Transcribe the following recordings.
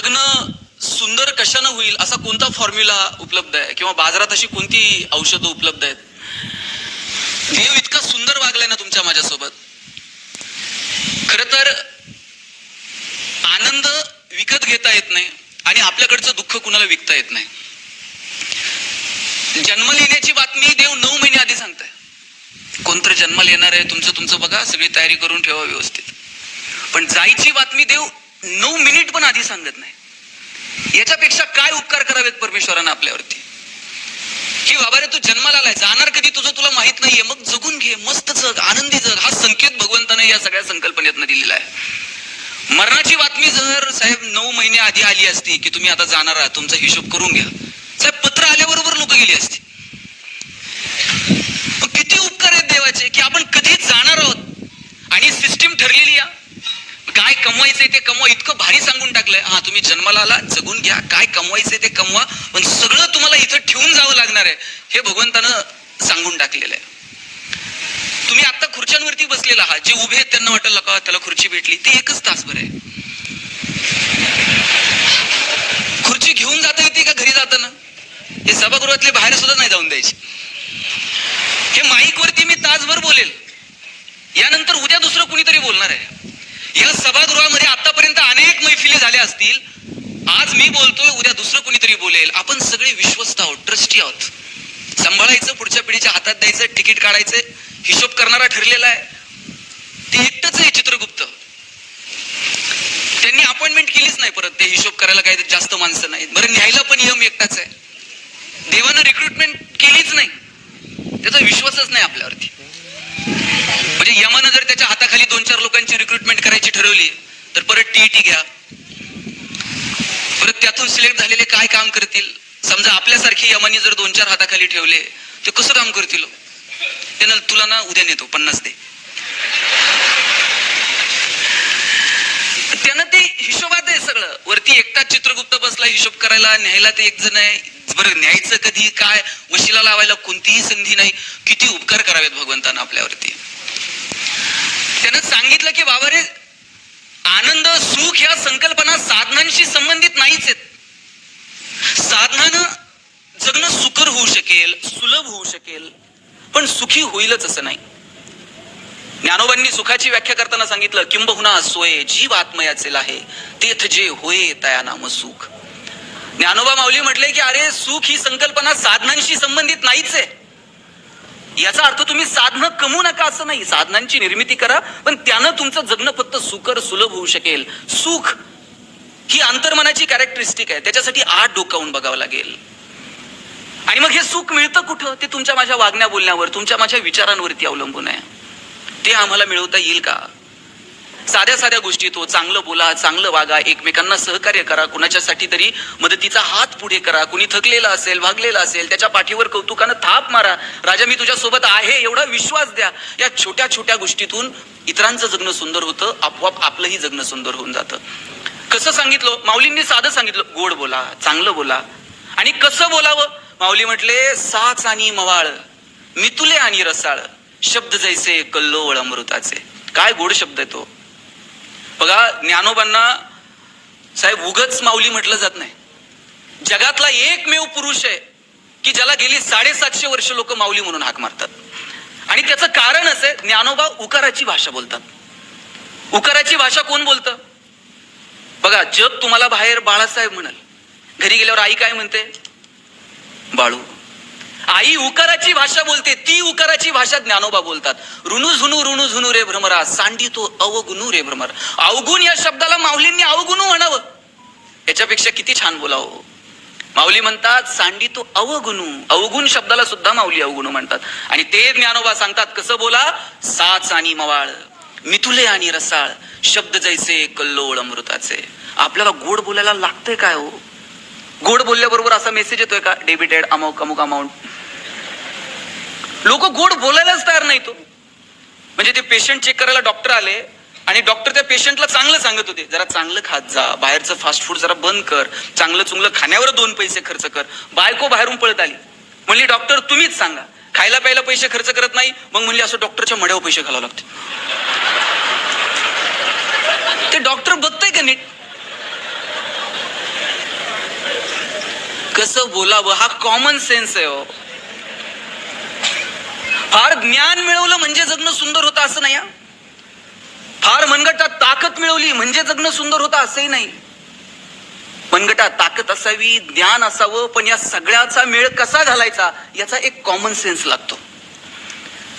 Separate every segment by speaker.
Speaker 1: जगणं सुंदर कशानं होईल असा कोणता फॉर्म्युला उपलब्ध आहे? किंवा बाजारात अशी कोणती औषधं उपलब्ध आहेत? देव इतका सुंदर वागलाय ना तुमच्या माझ्यासोबत. खर तर आनंद विकत घेता येत नाही आणि आपल्याकडचं दुःख कुणाला विकता येत नाही. जन्म लिहिण्याची बातमी देव नऊ महिने आधी सांगताय. कोणतरी जन्माला येणार आहे तुमचं तुमचं बघा सगळी तयारी करून ठेवा व्यवस्थित. पण जायची बातमी देव नऊ मिनिट पण आधी सांगत नाही. याच्यापेक्षा काय उपकार करावेत परमेश्वरानं आपल्यावरती? की बाबा रे तू जन्माला आलाय जाणार कधी तुझं तुला माहीत नाहीये. मग जगून घे मस्त जग आनंदी जग. हा संकेत भगवंताने या सगळ्या संकल्पनेतनं दिलेला आहे. मरणाची बातमी जर साहेब नऊ महिने आधी आली असती की तुम्ही आता जाणार आहात तुमचा हिशोब करून घ्या. साहेब पत्र आल्याबरोबर लोक गेली असती. किती उपकार आहेत देवाचे की आपण कधी जाणार आहोत. आणि सिस्टीम ठरलेली आहे. काय कमवायचंय ते कमवा. इतकं भारी सांगून टाकलंय. हा तुम्ही जन्माला आला जगून घ्या. काय कमवायचंय ते कमवा. पण सगळं तुम्हाला इथं ठेवून जावं लागणार आहे. हे भगवंतानं सांगून टाकलेलं आहे. तुम्ही आता खुर्च्यांवरती बसलेला आहात. जे उभे आहेत त्यांना वाटलं का त्याला खुर्ची भेटली. ती एकच तासभर आहे. खुर्ची घेऊन जाता येते का घरी जाताना? हे सभागृहातले बाहेर सुद्धा नाही जाऊन द्यायचे. हे माईक वरती मी तासभर बोलेल. यानंतर उद्या दुसरं कुणीतरी बोलणार आहे. सभागृहामध्ये आतापर्यंत अनेक मैफिली झाल्या असतील. आज मी बोलतोय उद्या दुसरं कुणीतरी बोलेल. आपण सगळे विश्वस्त आहोत ट्रस्टी आहोत. सांभाळायचं पुढच्या पिढीच्या हातात द्यायचं तिकीट काढायचं हिशोब करणारा ठरलेला आहे. ते एकटंच आहे चित्रगुप्त. त्यांनी अपॉइंटमेंट केलीच नाही परत. ते हिशोब करायला काही जास्त माणसं नाहीत. बरं न्यायला पण यम एकटाच आहे. देवानं रिक्रुटमेंट केलीच नाही. त्याचा विश्वासच नाही आपल्यावरती. म्हणजे यमानं जर त्याच्या हाताखाली दोन चार लोकांची रिक्रुटमेंट करायची ठरवली तर परत टीईटी घ्या. परत त्यातून सिलेक्ट झालेले काय काम करतील? समजा आपल्यासारखी यमानी जर दोन चार हाताखाली ठेवले ते कसं काम करतील हो? तुला ना उद्या नेतो पन्नास दे. त्यानं ते हिशोबात आहे सगळं. वरती एकटाच चित्रगुप्त बसला हिशोब करायला न्यायला ते एक जण आहे. बरं न्यायचं कधी काय? वशिला लावायला कोणतीही संधी नाही. किती उपकार करावेत भगवंतानं आपल्यावरती. त्यानं सांगितलं की बाबा रे आनंद सुख ह्या संकल्पना साधनांशी संबंधित नाहीच आहेत. साधनानं जगणं सुकर होऊ शकेल सुलभ होऊ शकेल पण सुखी होईलच असं नाही. ज्ञानोबांनी सुखाची व्याख्या करताना सांगितलं किंबहुना सोय जीव आत्मयाचे आहे तेथ जे होय तया नाम सुख. ज्ञानोबा माऊली म्हटले की अरे सुख ही संकल्पना साधनांशी संबंधित नाहीच आहे. याचा अर्थ तुम्ही साधनं कमवू नका असं नाही. साधनांची निर्मिती करा पण त्यानं तुमचं जगणं फक्त सुकर सुलभ होऊ शकेल. सुख ही अंतर्मनाची कॅरेक्टरिस्टिक आहे. त्याच्यासाठी आठ डोकावून बघावं लागेल. आणि मग हे सुख मिळतं कुठं? ते तुमच्या माझ्या वागण्या बोलण्यावर तुमच्या माझ्या विचारांवरती अवलंबून आहे. ते आम्हाला मिळवता येईल का? साध्या साध्या गोष्टी तो चांगलं बोला चांगलं वागा एकमेकांना सहकार्य करा कुणाच्यासाठी तरी मदतीचा हात पुढे करा कुणी थकलेला असेल भागलेला असेल त्याच्या पाठीवर कौतुकानं थाप मारा. राजा मी तुझ्या सोबत आहे एवढा विश्वास द्या. या छोट्या छोट्या गोष्टीतून इतरांचं जगणं सुंदर होतं आपोआप आपलंही जगणं सुंदर होऊन जातं. कसं सांगितलं? माऊलींनी साधं सांगितलं गोड बोला चांगलं बोला. आणि कसं बोलावं? माऊली म्हटले साच आणि मवाळ मितुले आणि रसाळ शब्द जैसे कल्लोळ अमृताचे. काय गोड शब्द आहे तो. बघा ज्ञानोबांना साहेब उगच माऊली म्हटलं जात नाही. जगातला एकमेव पुरुष आहे की ज्याला गेली साडेसातशे वर्ष लोक माऊली म्हणून हाक मारतात. आणि त्याचं कारण असं आहे ज्ञानोबा उकाराची भाषा बोलतात. उकाराची भाषा कोण बोलतं? बघा जग तुम्हाला बाहेर बाळासाहेब म्हणाल. घरी गेल्यावर आई काय म्हणते? बाळू. आई उकाराची भाषा बोलते ती उकाराची भाषा ज्ञानोबा बोलतात. ऋणू झुनू ऋणू झुनू रे भ्रमरा सांडी तो अवगुणू रे भ्रमर. अवगुण या शब्दाला माऊलींनी अवगुणू म्हणावं. याच्यापेक्षा किती छान बोलावं. माऊली म्हणतात सांडी तो अवगुणू. अवगुण शब्दाला सुद्धा माऊली अवगुणू म्हणतात. आणि ते ज्ञानोबा सांगतात कसं बोला? साच आणि मवाळ मिथुले आणि रसाळ शब्द जैसे कल्लोळ अमृताचे. आपल्याला गोड बोलायला लागतंय काय हो? गोड बोलल्याबरोबर असा मेसेज येतोय का? डेबिटेड अमुक अमुक अमाऊंट लोक गोड बोलायलाच तयार नाही तो हो. म्हणजे ते पेशंट चेक करायला डॉक्टर आले आणि डॉक्टर त्या पेशंटला चांगलं सांगत होते. जरा चांगलं खात जा बाहेरचं फास्ट फूड जरा बंद कर चांगलं चुंगलं खाण्यावर दोन पैसे खर्च कर. बायको बाहेरून पळत आली. म्हणली डॉक्टर तुम्हीच सांगा. खायला प्यायला पैसे खर्च करत नाही. मग म्हणली असं डॉक्टरच्या मड्यावर पैसे घालावं लागते ते डॉक्टर बघतय का नीट? कसं बोलावं? हा कॉमन सेन्स आहे हो. फार ज्ञान मिळवलं म्हणजे जगणं सुंदर होतं असं नाही फार मनगटात ताकद मिळवली म्हणजे जगणं सुंदर होतं असंही नाही. मनगटात ताकद असावी ज्ञान असावं पण या सगळ्याचा मेळ कसा घालायचा याचा एक कॉमन सेन्स लागतो.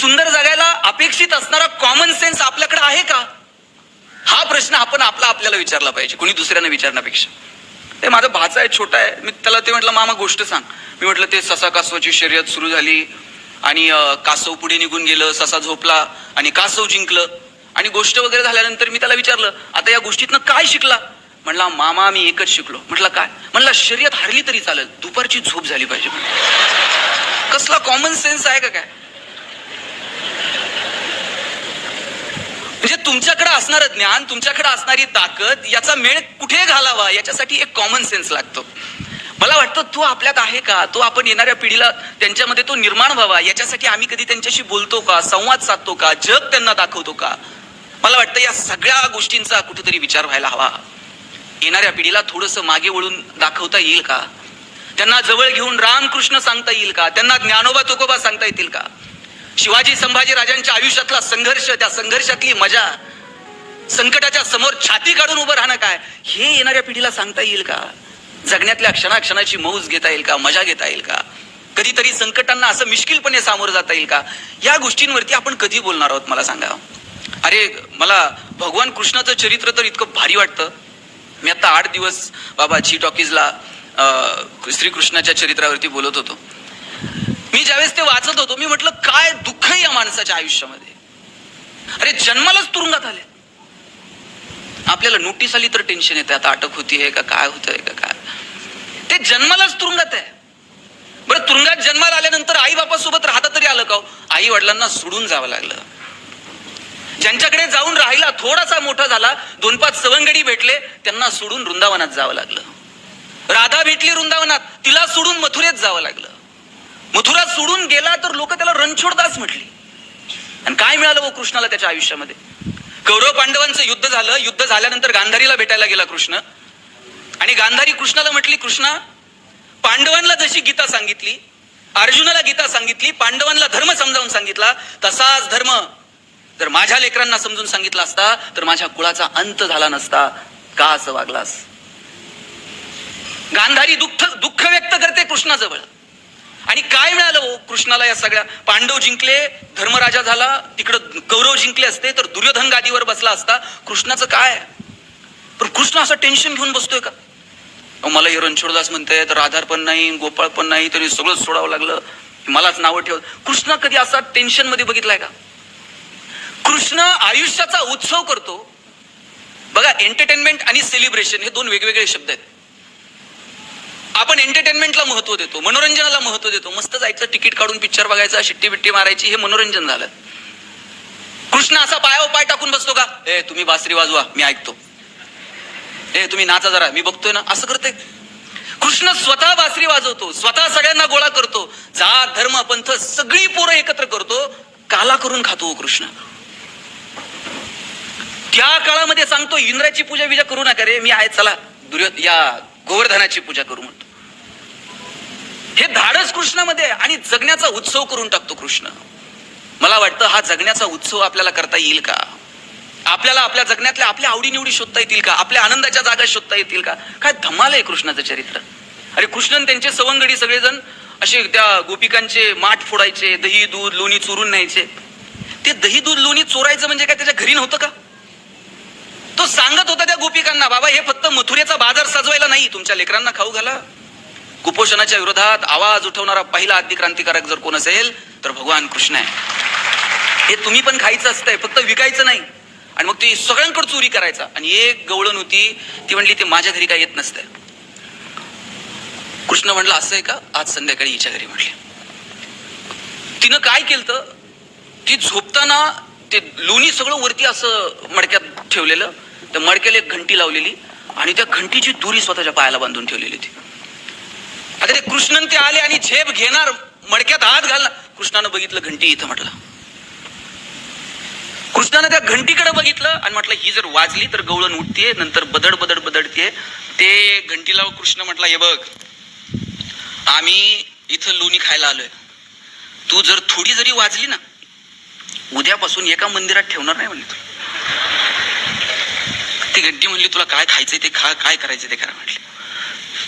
Speaker 1: सुंदर जगायला अपेक्षित असणारा कॉमन सेन्स आपल्याकडे आहे का? हा प्रश्न आपण आपला आपल्याला विचारला पाहिजे कोणी दुसऱ्यांना विचारण्यापेक्षा. ते माझा भाचा आहे छोटा आहे. मी त्याला ते म्हटलं मामा गोष्ट सांग. मी म्हटलं ते ससा कासवाची शर्यत सुरू झाली आणि कासव पुढे निघून गेलं ससा झोपला आणि कासव जिंकलं. आणि गोष्ट वगैरे झाल्यानंतर मी त्याला विचारलं आता या गोष्टीतनं काय शिकला? म्हणला मामा मी एकच शिकलो. म्हटलं काय? म्हणला शर्यत हारली तरी चालेल. दुपारची झोप झाली पाहिजे. कसला कॉमन सेन्स आहे का काय? म्हणजे तुमच्याकडे असणारं ज्ञान तुमच्याकडे असणारी ताकद याचा मेळ कुठे घालावा? याच्यासाठी एक कॉमन सेन्स लागतो. मला वाटतं तो आपल्यात आहे का? तो आपण येणाऱ्या पिढीला त्यांच्यामध्ये तो निर्माण व्हावा. याच्यासाठी आम्ही कधी त्यांच्याशी बोलतो का? संवाद साधतो का? जग त्यांना दाखवतो का? मला वाटतं या सगळ्या गोष्टींचा कुठेतरी विचार व्हायला हवा. येणाऱ्या पिढीला थोडस मागे वळून दाखवता येईल का? त्यांना जवळ घेऊन रामकृष्ण सांगता येईल का? त्यांना ज्ञानोबा तुकोबा सांगता येतील का? शिवाजी संभाजी राजांच्या आयुष्यातला संघर्ष त्या संघर्षातली मजा संकटाच्या समोर छाती काढून उभं राहणं काय? हे येणाऱ्या पिढीला सांगता येईल का? जगण्यातल्या क्षणाक्षणाची मौज घेता येईल का? मजा घेता येईल का? कधीतरी संकटांना असं मिश्किलपणे सामोरं जाता येईल का? या गोष्टींवरती आपण कधी बोलणार आहोत मला सांगा. अरे मला भगवान कृष्णाचं चरित्र तर इतकं भारी वाटतं. मी आता आठ दिवस बाबा जी टॉकीजला श्रीकृष्णाच्या चरित्रावरती बोलत होतो. मी ज्यावेळेस ते वाचत होतो मी म्हटलं काय दुःख या माणसाच्या आयुष्यामध्ये? अरे जन्मालाच तुरुंगात आले आपल्याला नोटीस आली तर टेन्शन येते आता अटक होतीये का काय होतंय का काय? जन्मालाच तुरुंगात आहे. बरं तुरुंगात जन्माला आल्यानंतर आई बापासोबत राहता तरी आलं का हो? आई वडिलांना सोडून जावं लागलं. ज्यांच्याकडे जाऊन राहिला थोडासा मोठा झाला दोन पाच सवंगडी भेटले त्यांना सोडून वृंदावनात जावं लागलं. राधा भेटली वृंदावनात तिला सोडून मथुरेत जावं लागलं. मथुरा सोडून गेला तर लोक त्याला रणछोडदास म्हटली. आणि काय मिळालं हो कृष्णाला त्याच्या आयुष्यामध्ये? कौरव पांडवांचं युद्ध झालं युद्ध झाल्यानंतर गांधारीला भेटायला गेला कृष्ण. आणि गांधारी कृष्णाला म्हटली कृष्णा पांडवांना जशी गीता सांगितली अर्जुनाला गीता सांगितली पांडवांना धर्म समजावून सांगितला तसाच धर्म जर माझ्या लेकरांना समजून सांगितला असता तर माझ्या कुळाचा अंत झाला नसता. का असं वागलास? गांधारी दुःख दुःख व्यक्त करते कृष्णाजवळ. आणि काय मिळालं हो कृष्णाला या सगळ्या? पांडव जिंकले धर्मराजा झाला तिकडं कौरव जिंकले असते तर दुर्योधन गादीवर बसला असता. कृष्णाचं काय? पण कृष्ण असं टेन्शन घेऊन बसतोय का? मला हे रणछोडदास म्हणते तर राधार पण नाही गोपाळ पण नाही तरी सगळं सोडावं लागलं. मलाच नावं ठेव कृष्ण कधी असा टेन्शनमध्ये बघितलाय का? कृष्ण आयुष्याचा उत्सव करतो. बघा एंटरटेनमेंट आणि सेलिब्रेशन हे दोन वेगवेगळे शब्द आहेत. आपण एंटरटेनमेंटला महत्त्व देतो मनोरंजनाला महत्त्व देतो. मस्त जायचं तिकीट काढून पिक्चर बघायचा शिट्टी बिट्टी मारायची हे मनोरंजन झालं. कृष्ण असा पायावर पाय टाकून बसतो का? ए तुम्ही बासरी वाजवा मी ऐकतो. ए तुम्ही नाचा जरा मी बघतोय ना असं करते. कृष्ण स्वतः बासरी वाजवतो स्वतः सगळ्यांना गोळा करतो. जात धर्म पंथ सगळी पोरं एकत्र करतो काला करून खातो हो कृष्ण. त्या काळामध्ये सांगतो इंद्राची पूजा बिजा करू नका रे मी आहे चला दुर्यो या गोवर्धनाची पूजा करू म्हणतो. हे धाडस कृष्णामध्ये आणि जगण्याचा उत्सव करून टाकतो कृष्ण. मला वाटतं हा जगण्याचा उत्सव आपल्याला करता येईल का? आपल्याला आपल्या जगण्यातल्या आपल्या आवडीनिवडी शोधता येतील का? आपल्या आनंदाच्या जागा शोधता येतील का? काय धमाल आहे कृष्णाचं चरित्र. अरे कृष्णन त्यांचे सवंगडी सगळेजण असे त्या गोपिकांचे माठ फोडायचे दही दूध लोणी चोरून न्यायचे. ते दही दूध लोणी चोरायचं म्हणजे काय? त्याच्या घरी नव्हतं का? तो सांगत होता त्या गोपिकांना बाबा हे फक्त मथुरेचा बाजार सजवायला नाही तुमच्या लेकरांना खाऊ घाला. कुपोषणाच्या विरोधात आवाज उठवणारा पहिला आद्य क्रांतिकारक जर कोण असेल तर भगवान कृष्ण आहे. हे तुम्ही पण खायचं असतंय फक्त विकायचं नाही. आणि मग ती सगळ्यांकडे चोरी करायचा. आणि एक गवळण होती ती म्हणली ते माझ्या घरी काय येत नसतंय. कृष्ण म्हणलं असं आहे का? आज संध्याकाळी हिच्या घरी म्हटले. तिनं काय केलं ती झोपताना ते लोणी सगळं वरती असं मडक्यात ठेवलेलं त्या मडक्याला एक घंटी लावलेली आणि त्या घंटीची दुरी स्वतःच्या पायाला बांधून ठेवलेली होती. आता ते कृष्णन ते आले आणि झेप घेणार मडक्यात हात घालणार. कृष्णानं बघितलं घंटी इथं म्हटलं. कृष्णानं त्या घंटीकडे बघितलं आणि म्हटलं ही जर वाजली तर गवळण उठते नंतर बदड बदड बदडते ते घंटीला कृष्ण म्हटला हे बघ आम्ही इथं लोणी खायला आलोय. तू जर थोडी जरी वाजली ना उद्यापासून एका मंदिरात ठेवणार नाही म्हणले तुला ती घंटी म्हणली तुला काय खायचंय ते खा काय करायचं ते करा म्हटले.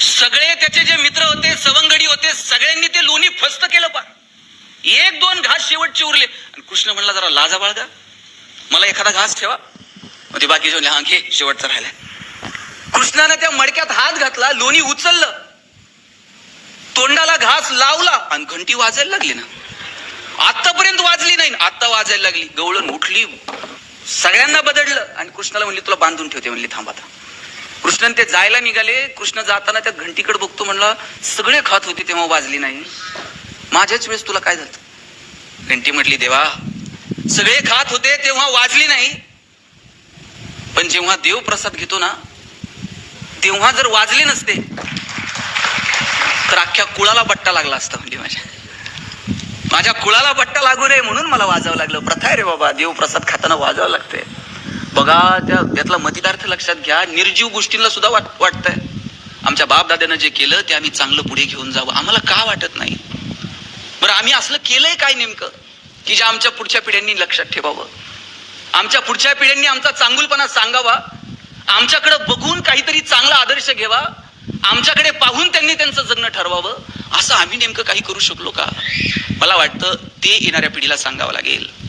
Speaker 1: सगळे त्याचे जे मित्र होते सवंगडी होते सगळ्यांनी ते लोणी फस्त केलं पा. एक दोन घास शेवटचे उरले. आणि कृष्ण म्हणला जरा लाजा बाळगा. मला एखादा घास ठेवा. मग ते बाकी हा घे. शेवटचा राहिलाय. कृष्णानं त्या मडक्यात हात घातला लोणी उचललं. तोंडाला घास लावला आणि घंटी वाजायला लागली ना. आतापर्यंत वाजली नाही आता वाजायला लागली. गवळण उठली. सगळ्यांना बदललं आणि कृष्णाला म्हणली तुला बांधून ठेवते. म्हणली थांबा कृष्णन ते जायला निघाले. कृष्ण जाताना त्या घंटीकडे बघतो म्हणला सगळे खात होते तेव्हा वाजली नाही. माझ्याच वेळेस तुला काय झालं? घंटी म्हटली देवा सगळे खात होते तेव्हा वाजली नाही. पण जेव्हा देव प्रसाद घेतो ना तेव्हा जर वाजले नसते तर अख्ख्या कुळाला बट्टा लागला असता म्हणजे माझ्या. माझ्या कुळाला बट्टा लागू नये म्हणून मला वाजावं लागलं. प्रथा आहे रे बाबा देव प्रसाद खाताना वाजावं लागतंय. बघा त्या त्यातला मतितार्थ लक्षात घ्या. निर्जीव गोष्टींना सुद्धा वाट वाटतंय. आमच्या बापदाद्यानं जे केलं ते आम्ही चांगलं पुढे घेऊन जावं. आम्हाला का वाटत नाही? बरं आम्ही असलं केलंय काय नेमकं? की जे आमच्या पुढच्या पिढ्यांनी लक्षात ठेवावं. आमच्या पुढच्या पिढ्यांनी आमचा चांगुलपणा सांगावा. आमच्याकडे बघून काहीतरी चांगला आदर्श घ्यावा. आमच्याकडे पाहून त्यांनी त्यांचं जगणं ठरवावं. असं आम्ही नेमकं काही करू शकलो का? मला वाटतं ते येणाऱ्या पिढीला सांगावं लागेल.